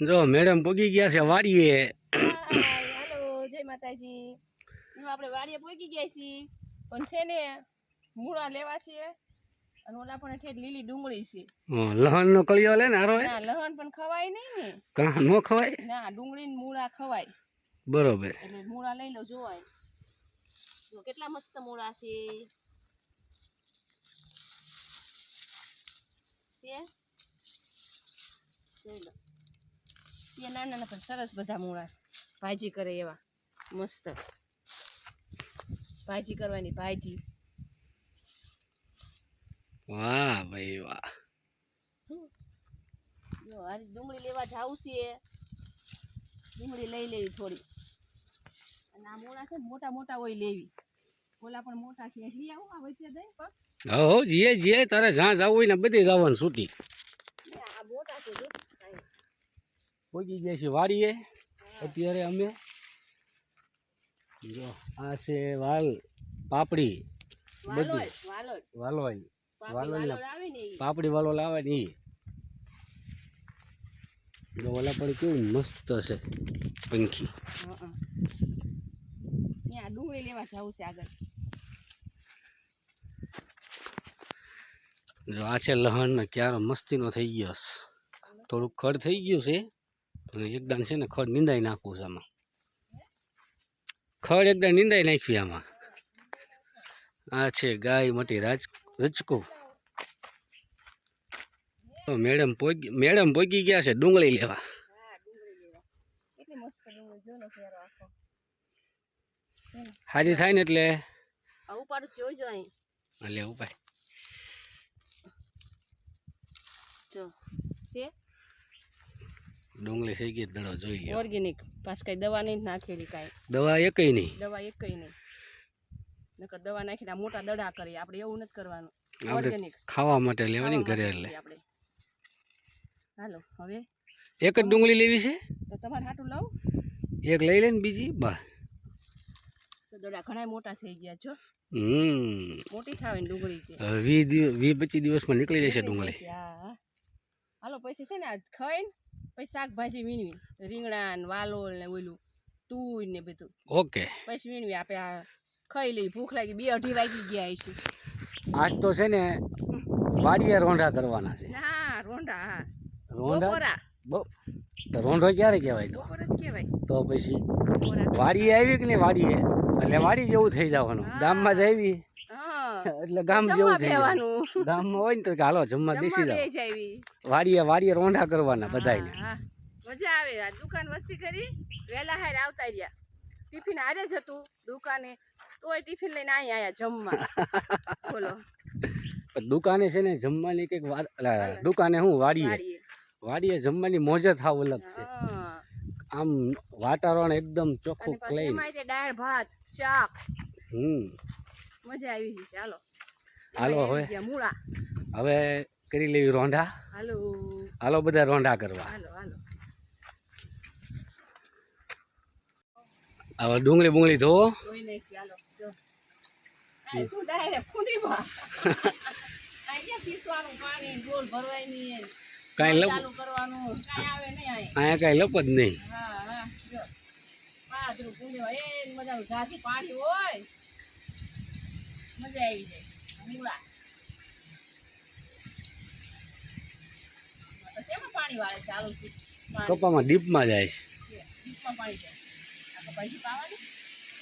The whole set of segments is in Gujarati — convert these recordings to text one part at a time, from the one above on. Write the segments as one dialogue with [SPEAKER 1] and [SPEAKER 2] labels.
[SPEAKER 1] જો મેડમ પોગી ગયા છે વાડીએ.
[SPEAKER 2] હાલો જય માતાજી. આપણે વાડીએ પોગી ગયા છીએ પણ છે ને મૂળા લેવા છીએ અને ઓલા પણ ઠેઠ લીલી ડુંગળી છે.
[SPEAKER 1] લહણ નો કળિયો લે ને હારો
[SPEAKER 2] ના લહણ પણ ખવાય નહીં ને.
[SPEAKER 1] કા નો ખવાય?
[SPEAKER 2] ના ડુંગળી ને મૂળા ખવાય.
[SPEAKER 1] બરોબર.
[SPEAKER 2] એટલે મૂળા લઈ લો જોવાય. જો કેટલા મસ્ત મૂળા છે. છે? જોઈ લો. તે નાના નાના સરસ બધા મૂળા છે ભાજી કરે એવા મસ્ત. ભાજી કરવાની ભાજી.
[SPEAKER 1] વાહ ભાઈ વાહ.
[SPEAKER 2] જો આજે ડુંગળી લેવા જાવ છે. ડુંગળી લઈ લેવી થોડી. અને આ મૂળા છે મોટા મોટા હોય લેવી. ઓલા પણ મોટા છે. લઈ આવું આ વચ્ચે દઈ પણ.
[SPEAKER 1] હો હો જીએ જીએ તારે જ્યાં જવું હોય ને બધે જવાનું છૂટી.
[SPEAKER 2] આ મોટા છે જો.
[SPEAKER 1] પોગી ગયા છે વાડીએ. અત્યારે અમે જો આ છે વાલ પાપડી બધું.
[SPEAKER 2] વાલોડ વાલોડ પાપડી
[SPEAKER 1] વાલોડ
[SPEAKER 2] આવે ને.
[SPEAKER 1] વાલો જો ઓલા પણ કેવું મસ્ત છે પંખી.
[SPEAKER 2] ડુંગળી લેવા જવું છે આગળ.
[SPEAKER 1] જો આ છે લહણ ને ક્યારો મસ્તીનો થઈ ગયો. છે થોડુંક ખડ થઈ ગયું છે. અને એકદમ છે ને ખડ નીંદાઈ નાખવું છે આમાં. ખડ એકદમ નીંદાઈ નાખ્યું આમાં. આ છે ગાય મોટી રાજ રચકું તો મેડમ પોગી મેડમ પોગી ગયા છે ડુંગળી લેવા.
[SPEAKER 2] હા ડુંગળી લેવા. કેટલી મસ્ત ડુંગળી જો ને ફેરો આખો.
[SPEAKER 1] હાજી થાય ને એટલે?
[SPEAKER 2] ઉપાડું જોઈજો અહીં.
[SPEAKER 1] લે ઉપાડ.
[SPEAKER 2] જો. છે?
[SPEAKER 1] ડુંગળી થઈ ગઈ દડો જોઈ લ્યો.
[SPEAKER 2] ઓર્ગેનિક પાસ કઈ દવા નહીં નાખેલી કાંઈ.
[SPEAKER 1] દવા એકય નહીં.
[SPEAKER 2] દવા એકય નહીં. નકર દવા નાખીને મોટા દડા કરીએ. આપણે એવું નથી કરવાનું. ઓર્ગેનિક
[SPEAKER 1] ખાવા માટે લેવાની ઘરે એટલે.
[SPEAKER 2] આપણે. હાલો હવે?
[SPEAKER 1] એક જ ડુંગળી લેવી છે?
[SPEAKER 2] તો તમારે હાટું લાવ.
[SPEAKER 1] એક લઈ લે ને બીજી બા
[SPEAKER 2] તો દડા ઘણા મોટા થઈ ગયા છો.
[SPEAKER 1] હમ.
[SPEAKER 2] મોટી થાવે ડુંગળી છે.
[SPEAKER 1] વી વી પચીસ દિવસમાં નીકળી જશે ડુંગળી.
[SPEAKER 2] હા. હાલો પછી છે ને આ ખાઈને પછી શાકભાજી વીણવી. રીંગણા ને વાલોળ ને ઓલું તુર ને બધું.
[SPEAKER 1] ઓકે.
[SPEAKER 2] પછી વીણવી આપણે આ ખાઈ લઈ. ભૂખ લાગી બે અઢી વાગી ગયા છે
[SPEAKER 1] આજ તો છે ને વાડીએ રોંઢા કરવાના છે.
[SPEAKER 2] હા રોંઢા હા.
[SPEAKER 1] રોંઢા? તો રોંઢો ક્યારે કહેવાય તો? તો પછી વાડીએ આવી કે નહીં વાડીએ? એટલે વાડી જેવું થઈ જવાનું. ગામમાં જ આવી? એટલે ગામ જેવું થઈ
[SPEAKER 2] માં
[SPEAKER 1] ગામમાં હોય ને તો હાલો જમવા બેસી જાવ વાડીએ વાડીએ રોંઢા કરવાના
[SPEAKER 2] હા. મજા આવે. આ દુકાન વસ્તી કરી વેલા હાર આવતા રહ્યા. ટિફિન હારે જ હતું દુકાને. તોય ટિફિન લઈને અહીં આયા જમવા. બોલો.
[SPEAKER 1] દુકાને છે ને જમવાની કંઈક વાત દુકાને હું? વાડીએ.
[SPEAKER 2] વાડીએ.
[SPEAKER 1] જમવાની મોજ જ થાવ અલગ છે. આમ વાતાવરણ એકદમ ચોખ્ખું ક્લીન
[SPEAKER 2] દાળ ભાત શાક.
[SPEAKER 1] હમ.
[SPEAKER 2] મજા આવી છે ચાલો
[SPEAKER 1] હાલો હવે.
[SPEAKER 2] મૂળા.
[SPEAKER 1] હવે કરી લેવી રોંઢા.
[SPEAKER 2] હાલો.
[SPEAKER 1] હાલો બધા રોંઢા કરવા.
[SPEAKER 2] હાલો હાલો.
[SPEAKER 1] હવે ડુંગળી બુંગળી
[SPEAKER 2] ધો. હાલો
[SPEAKER 1] કાંઈ લપ અહીંયા કાંઈ લપ જ નહીં.
[SPEAKER 2] મજાનું પાણી હોય. મજા આવી જાય. મૂળા શેમાં પાણી વાળે ચાલુ છે.
[SPEAKER 1] કપામાં ડીપમાં જાય છે.
[SPEAKER 2] ડીપમાં પાણી જાય.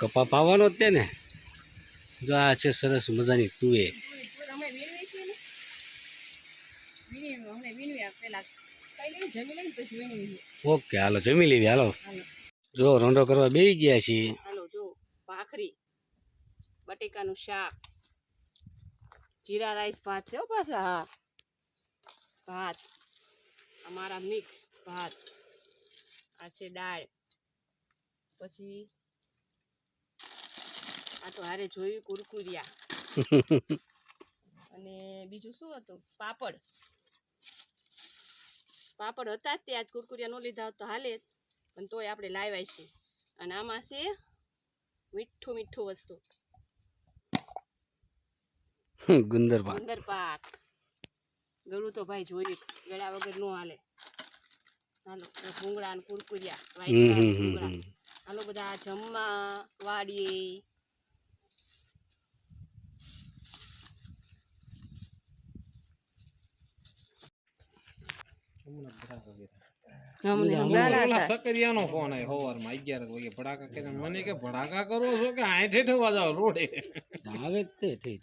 [SPEAKER 1] કપા પાવાનો જ તે ને. જો આ છે સરસ મજાની તુએ ઓકે હાલો જમી લેવી હાલો.
[SPEAKER 2] હાલો.
[SPEAKER 1] જો રંડો કરવા બેસી ગયા છીએ.
[SPEAKER 2] હાલો જો ભાખરી. બટેકાનું શાક, જીરા રાઈસ ભાત છે પાછા. હા ભાત, અમારા મિક્સ ભાત. આ છે દાળ. પછી આ તો હારે જોયું કુરકુરિયા. અને બીજું શું હતું? પાપડ. પાપડ હતા જ તે, આજ કુરકુરિયા નો લીધા તો હાલે. પણ તોય આપણે લાવ્યા છે અને આમાં છે મીઠું મીઠું વસ્તુ.
[SPEAKER 1] ગુંદર પાક
[SPEAKER 2] ગુંદર પાક ગળું તો ભાઈ જોઈએ ગળા વગર નો હાલે. હાલો ભૂંગળા ને કુરકુરિયા. હાલો બધા જમવા વાડીએ.
[SPEAKER 3] સકરિયાનો ફોન આવ્યો સવારમાં અગિયાર વાગે. ભડાકા કે મને કે ભડાકા કરો છો કે આઠ હેઠવા જાવ રોડે?
[SPEAKER 1] આવે જ તે થઈ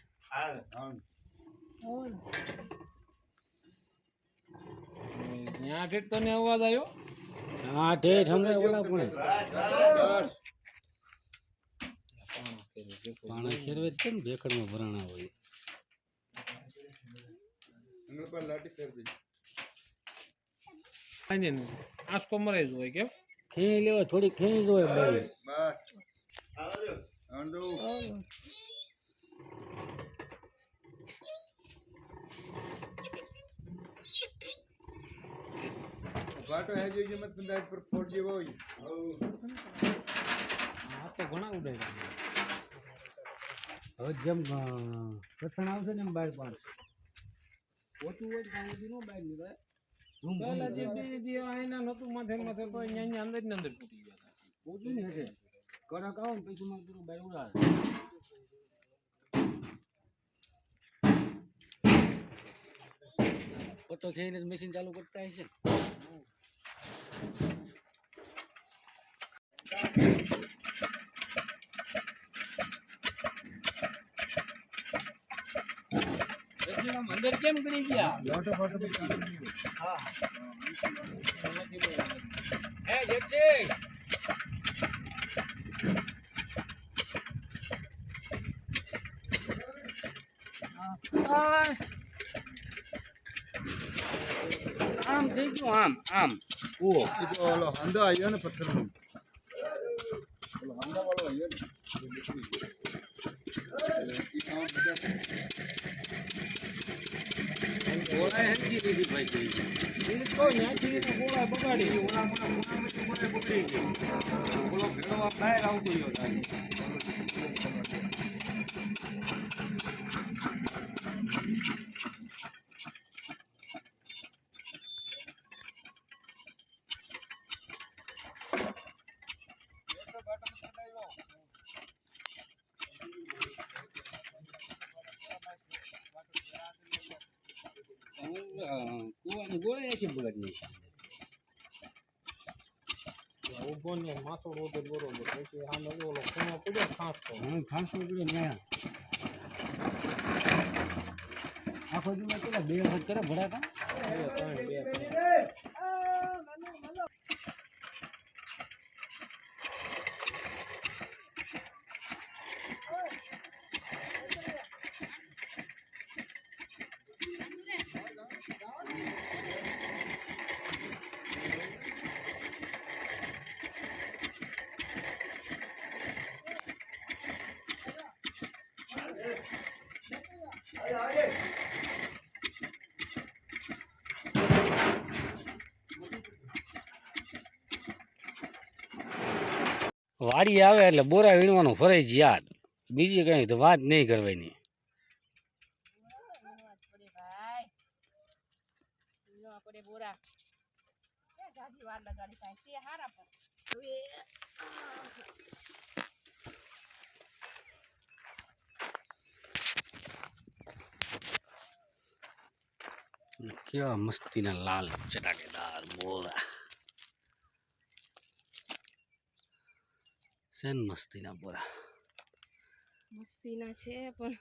[SPEAKER 3] ત્યાં ઠેઠ તને અવાજ આવ્યો
[SPEAKER 1] હા ઠેઠ હમણાં ઓલા પણ. પાણા ખેરવે છે ને ભેખડમાં ભરાણા હોય.
[SPEAKER 3] આંસકો મરાઈ જ હોય કેમ
[SPEAKER 1] ખીણી લેવા થોડી ખીણી જ હોય બળી આ તો ઘણા ઉડાય હવે જેમ કથણ આવશે ને એમ બહાર પાડશે. ઓછું હોય તો કાંઈ સુધી ન બહાર નીકળે.
[SPEAKER 3] પહેલા જે
[SPEAKER 1] કરે.
[SPEAKER 3] જે આયના નહોતું માથે માથે તો અહીંયા અંદર ને અંદર તૂટી ગયા હતા.
[SPEAKER 1] ઓછું ને હશે. કડક આવે ને પછી માં પેલું બહાર ઉડાડે. પટ્ટો ખેઈને મશીન ચાલુ કરતા હશે. અંદર કેમ કરી ગયા? હે. જેઠી આમ. થઈ ગયું આમ આમ. ઓલો
[SPEAKER 4] અંદર આવ્યો ને પથ્થર નો
[SPEAKER 1] ગોળાએ હરખી દીધી ભાઈ થઈ ગઈ.
[SPEAKER 3] એ તો ત્યાંથી તો ગોળા બગાડી ગયો.
[SPEAKER 1] ઓલા મોટા પકડી ગયો. ઓલો ભેળો આ બહાર આવતો રહ્યો તારે. હું, અ, કૂવાની ગોળાએ આખી બગાડી નાખી.
[SPEAKER 3] ઊભો ને માથો રોટે બરોબર પછી સામે ઓલો ખૂણો પડ્યો ખાંસતો
[SPEAKER 1] હા, ફાંસો પડ્યો ન્યા. આખો દિવસ કેટલા બે વખત કરે ભડાકા
[SPEAKER 3] બે ત્રણ બે ત્રણ
[SPEAKER 1] વાડી આવે એટલે બોરા વીણવાનું ફરજિયાત બીજી કઈ તો વાત નહીં કરવાની.
[SPEAKER 2] વાર
[SPEAKER 1] કેવા મસ્તીના લાલ ચટાકેદાર બોરા શેન મસ્તીના બોરા
[SPEAKER 2] મસ્તીના છે પણ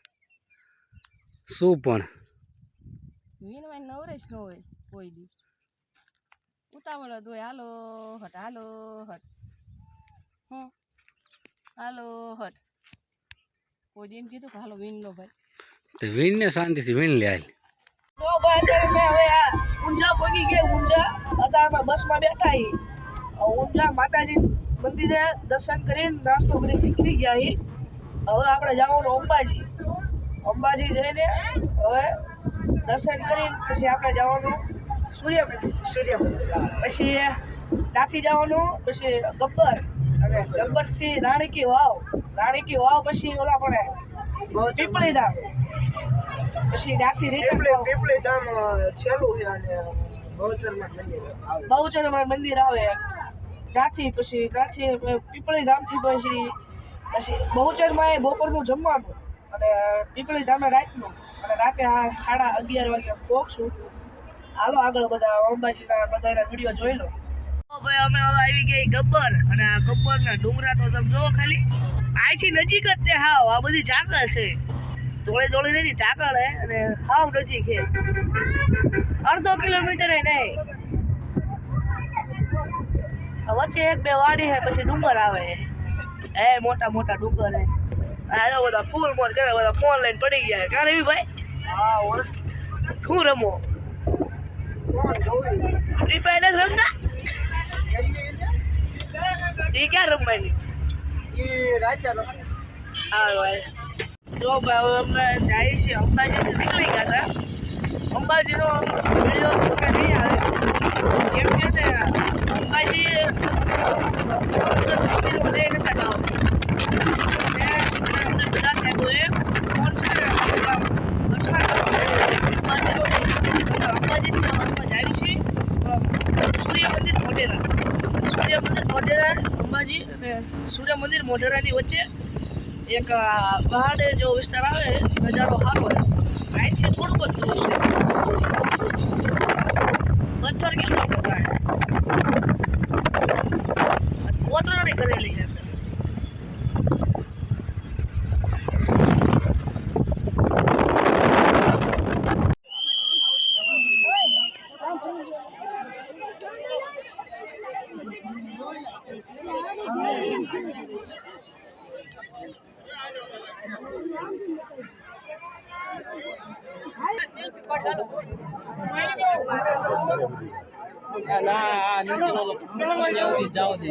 [SPEAKER 1] શું પણ?
[SPEAKER 2] વીણવા નવરે જ ન હોય કોઈ દી. ઉતાવળ જ હોય. હાલો હટ હાલો હટ. હું હાલો હટ. કોઈ દી એમ કીધું કે હાલો વીણ લો ભાઈ.
[SPEAKER 1] તે વીણને શાંતિથી વીણ લે હાલ.
[SPEAKER 5] તો ભાઈ મેં હવે આ ઊંઝા પહોંચી ગયા ઊંઝા. અત્યારે બસમાં બેઠા હી. ઊંઝા માતાજી મંદિરે દર્શન કરીને નાસ્તો કરી નીકળી ગયા હી. હવે આપણે જવાનું અંબાજી. અંબાજી જઈને હવે દર્શન કરીને પછી આપણે જવાનું સૂર્ય મંદિર સૂર્ય મંદિર પછી ત્યાંથી જવાનું પછી ગબ્બર. અને ગબ્બરથી રાણીકી વાવ. રાણીકી વાવ પછી ઓલા પડે પીપળી ધામ પછી ત્યાંથી રીતે પીપળી ધામ છેલ્લું છે અને બહુચરમાં મંદિર આવે. ત્યાંથી પછી ત્યાંથી પીપળી ધામથી પછી પછી બહુચરમાં એ બપોરનું જમવાનું અને પીપળી ધામે રાતનું. અને રાતે આ સાડા અગિયાર વાગે પહોંચશું હાલો આગળ બધા અંબાજીના બધાના વીડિયો જોઈ લો. ભાઈ અમે હવે આવી ગઈ ગબ્બર અને આ ગબ્બરના ડુંગરા તો તમે જોવો ખાલી. અહીંથી નજીક જ તે હાવ આ બધી જાગર છે. ધોળે જોડે નહીં ઝાકળ હે અને હાવ નજીક હે અડધો કિલોમીટર એ નહીં. વચ્ચે એક બે વાડી હે પછી ડુંગર આવે હે. એ મોટા મોટા ડુંગર હે. આ બધા ફૂલ મોર કરે બધા ફોન લઈને પડી ગયા છે કાં રવિ ભાઈ શું રમો? ફ્રી ફાયર જ રમતા? એ ક્યાં રમવાની? એ રાજા રમવાની હા ભાઈ હવે અમે જઈએ છીએ અંબાજી નીકળી ગયા હતા. અંબાજીનો વીડિયો કે નહીં આવે. આ પહાડે જો વિસ્તાર આવે, નજારો સારો હોય. અહીંથી થોડુંક જ દૂર છે. પથ્થર કેમ પકડાય કોતરણી કરેલી છે Thank you. જાઓ દે